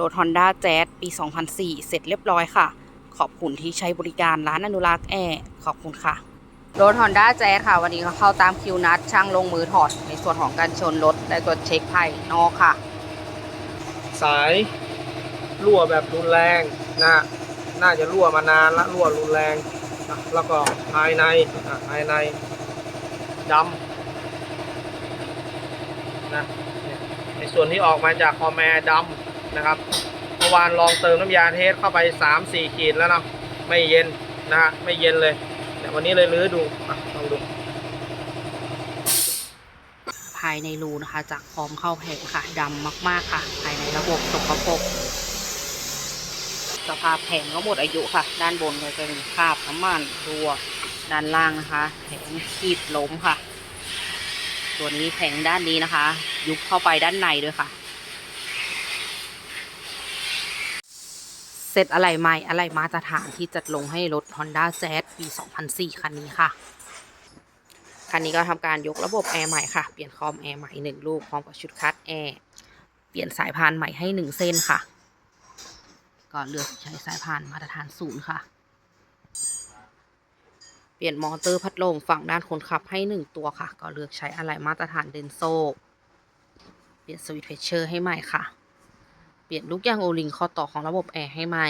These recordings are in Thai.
รถ Honda Jazz ปี 2004 เสร็จเรียบร้อยค่ะ ขอบคุณที่ใช้บริการร้านอนุรักษ์แอร์ขอบคุณค่ะ รถ Honda Jazz ค่ะ วันนี้เขาเข้าตามคิวนัด ช่างลงมือถอด ในส่วนของการชนรถและตรวจเช็คภายนอกค่ะ สายรั่วแบบรุนแรงนะน่าจะรั่วมานานละรั่วรุนแรงนะแล้วก็ภายในอะภายในดำนะเนี่ยในส่วนที่ออกมาจากคอมแอร์ดำ นะครับเมื่อวานลองเติมน้ำยาเทสเข้าไป 3-4 ขีดแล้วเนาะไม่เย็นนะฮะไม่เย็นเลยแต่วันนี้เลยลื้อดูอลองดู ภายในรูนะคะ จากพร้อมเข้าแผงค่ะดำมากๆค่ะ ภายในระบบสกปรกสภาพแผงก็หมดอายุค่ะ ด้านบนก็จะมีคราบน้ำมันรั่วด้านล่างนะคะแผงขีดล้มค่ะตัวนี้แผงด้านนี้นะคะ ยุบเข้าไปด้านในด้วยค่ะ เสร็จอะไรใหม่อะไรมาตรฐานที่จัดลงให้รถ Honda z ปี 2004 คันนี้ค่ะ คันนี้ก็ทำการยกระบบแอร์ใหม่ค่ะ เปลี่ยนคอมแอร์ใหม่หนึ่งลูกพร้อมกับชุดคัดแอร์ เปลี่ยนสายพานใหม่ให้หนึ่งเส้นค่ะ ก็เลือกใช้สายพานมาตรฐานศูนย์ค่ะ เปลี่ยนมอเตอร์พัดลมฝั่งด้านคนขับให้หนึ่งตัวค่ะ ก็เลือกใช้อะไหล่มาตรฐานเดนโซ เปลี่ยนสวิตช์เพชเชอร์ให้ใหม่ค่ะ ลี่ยนลูกยางโอลิงข้อต่อของระบบแอร์ให้ใหม่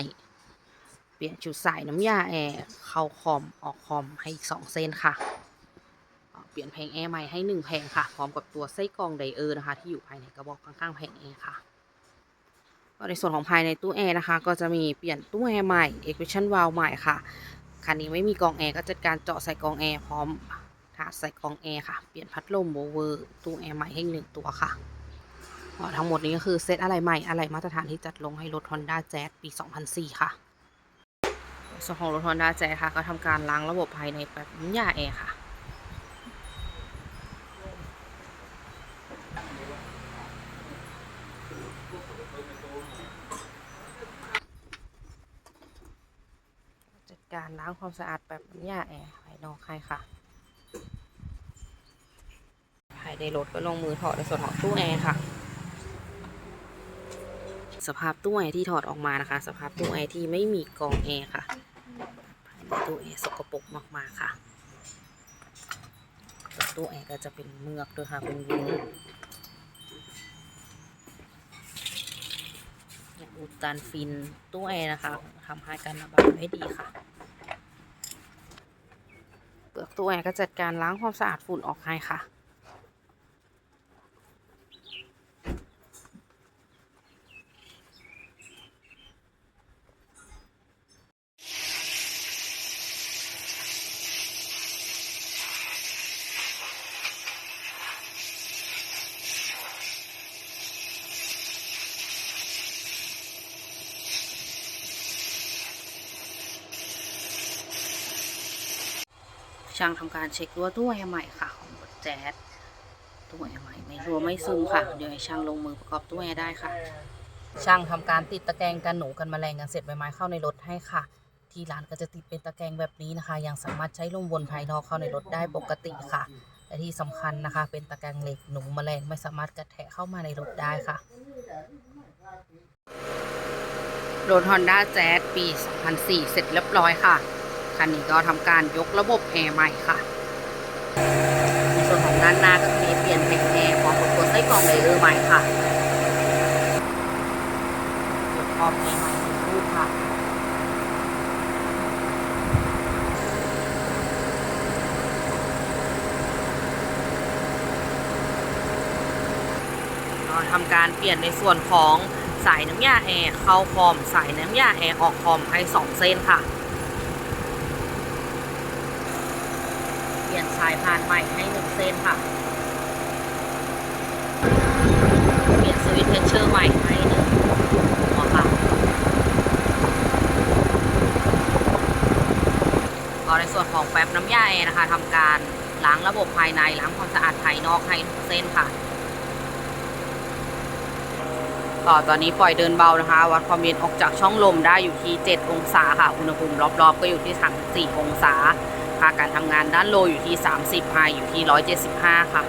เปลี่ยนชุดสายน้ำยาแอร์เข้าคอมออกคอมให้อีกสองเส้นค่ะ เปลี่ยนแผงแอร์ใหม่ให้หนึ่งแผงค่ะ พร้อมกับตัวไส้กรองไดเออร์นะคะ ที่อยู่ภายในกระบอกข้างๆแผงแอร์ค่ะก็ในส่วนของภายในตู้แอร์นะคะ ก็จะมีเปลี่ยนตู้แอร์ใหม่ e q u a t i o n valve ใหม่ค่ะ คันนี้ไม่มีกรองแอร์ก็จัดการเจาะใส่กรองแอร์พร้อมถาดใส่กรองแอร์ค่ะ เปลี่ยนพัดลมโบเวอร์ตู้แอร์ใหม่ให้หนึ่งตัวค่ะ ทั้งหมดนี้ก็คือเซตอะไรใหม่อะไรมาตรฐานที่จัดลงให้รถ Honda Jazz ปี 2004 ค่ะส่วนของรถ Honda Jazz ค่ะ ก็ทำการล้างระบบภายในแบบน้ำยาแอร์ค่ะจัดการล้างความสะอาดแบบน้ำยาแอร์ภายนอกให้ค่ะภายในรถก็ลงมือถอดในส่วนของตู้แอร์ค่ะ สภาพตู้แอร์ที่ถอดออกมานะคะ สภาพตู้แอร์ที่ไม่มีกรองแอร์ค่ะภายในตู้แอร์สกปรกมากๆค่ะตู้แอร์ก็จะเป็นเมือกด้วยค่ะเป็นวุ้นเนี่ยอุดตันฟินตู้แอร์นะคะทำให้การระบายไม่ดีค่ะเปลือกตู้แอร์ก็จัดการล้างความสะอาดฝุ่นออกให้ค่ะ ช่างทำการเช็ครั้วตู้แอร์ใหม่ค่ะของรถแจ๊สตู้แอร์ใหม่ไม่รั่วไม่ซึมค่ะ เดี๋ยวให้ช่างลงมือประกอบตู้แอร์ได้ค่ะ ช่างทำการติดตะแกรงกันหนูกันแมลงกันเสร็จใบไม้เข้าในรถให้ค่ะ ที่ร้านก็จะติดเป็นตะแกรงแบบนี้นะคะ ยังสามารถใช้ลมวนภายนอกเข้าในรถได้ปกติค่ะและที่สำคัญนะคะ เป็นตะแกรงเหล็กหนูแมลงไม่สามารถกระแทกเข้ามาในรถได้ค่ะรถ Honda Jazz ปี 2004 เสร็จเรียบร้อยค่ะ คันนี้ก็ทำการยกระบบแอร์ใหม่ค่ะ ในส่วนของด้านหน้าก็จะมีเปลี่ยนแผงแอร์พร้อมกับตัวไส้กรองไดเออร์ใหม่ค่ะยกคอมแอร์ใหม่หนึ่งลูกค่ะทำการเปลี่ยนในส่วนของสายน้ำยาแอร์เข้าคอม สายน้ำยาแอร์ออกคอมให้สองเส้นค่ะ เป ลี่ยนสายพานใหม่ให้หนึ่งเส้นค่ะ เปลี่ยนสวิตช์เพชเชอร์ใหม่ให้หนึ่งหัวค่ะก็ในส่วนของแป๊บน้ำยาแอร์นะคะทำการล้างระบบภายในล้างความสะอาดภายนอกให้ทุกเส้นค่ะก็ตอนนี้ปล่อยเดินเบานะคะ วัดความเย็นออกจากช่องลมได้อยู่ที่ 7 องศาค่ะ อุณหภูมิรอบๆ ก็อยู่ที่ 34 องศาาการทำงานด้านโลอยู่ที่ 30ไฮอยู่ที่ 175 ค่ะ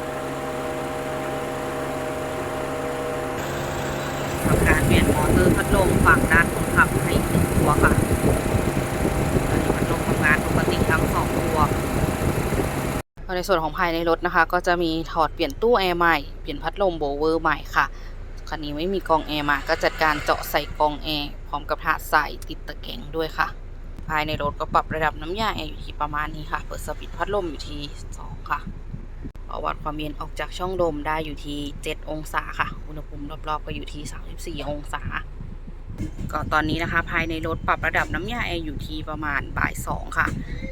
ทำการเปลี่ยนมอเตอร์พัดลมฝั่งด้านคนขับให้หนึ่งตัวค่ะตอนนี้พัดลมทำงานปกติทั้งสองตัวในส่วนของภายในรถนะคะ ก็จะมีถอดเปลี่ยนตู้แอร์ใหม่ เปลี่ยนพัดลมโบเวอร์ใหม่ค่ะคันนี้ไม่มีกองแอร์มา ก็จัดการเจาะใส่กองแอร์พร้อมกับถาดใส่ติดตะแกรงด้วยค่ะ ภายในรถก็ปรับระดับน้ำยาแอร์อยู่ที่ประมาณนี้ค่ะ เปิดสวิตช์พัดลมอยู่ที่ 2 ค่ะเอาวัดความเย็นออกจากช่องลมได้อยู่ที่ 7 องศาค่ะ อุณหภูมิรอบๆก็อยู่ที่ 34 องศา ก็ตอนนี้นะคะ ภายในรถปรับระดับน้ำยาแอร์อยู่ที่ประมาณบ่าย2ค่ะ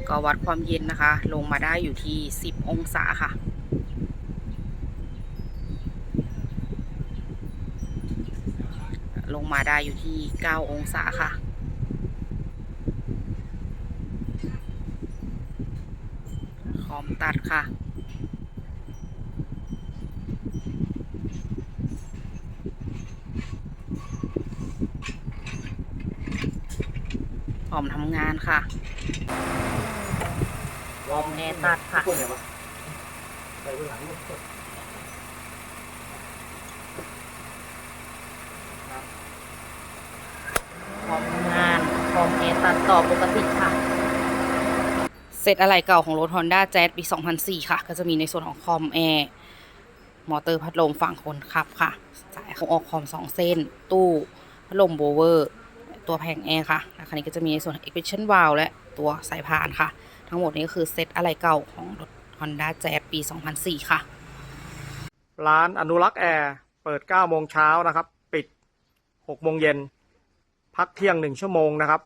ก็วัดความเย็นนะคะ ลงมาได้อยู่ที่ 10 องศาค่ะลงมาได้อยู่ที่ 9 องศาค่ะ ค อมตัดค่ะคอมทำงานค่ะวอมแอร์ตัดค่ะพูดไปหลังพร้อมงานพร้อมเอตัดต่อปกติค่ะ เซตอะไรเก่าของรถ Honda Jazz ปี 2004 ค่ะ ก็จะมีในส่วนของคอมแอร์มอเตอร์พัดลมฝั่งคนขับค่ะ สายของออกคอม 2 เส้น ตู้พัดลมโบเวอร์ ตัวแผงแอร์ค่ะและคันนี้ก็จะมีในส่วนของ Expansion Valve และตัวสายพานค่ะ ทั้งหมดนี้ก็คือเซตอะไรเก่าของรถ Honda Jazz ปี 2004 ค่ะ ร้านอนุรักษ์แอร์ เปิด 9 โมงเช้านะครับ ปิด 6 โมงเย็น พักเที่ยง 1 ชั่วโมงนะครับ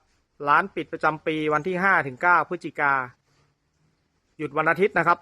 ร้านปิดประจำปีวันที่5ถึง9พฤศจิกา หยุดวันอาทิตย์นะครับ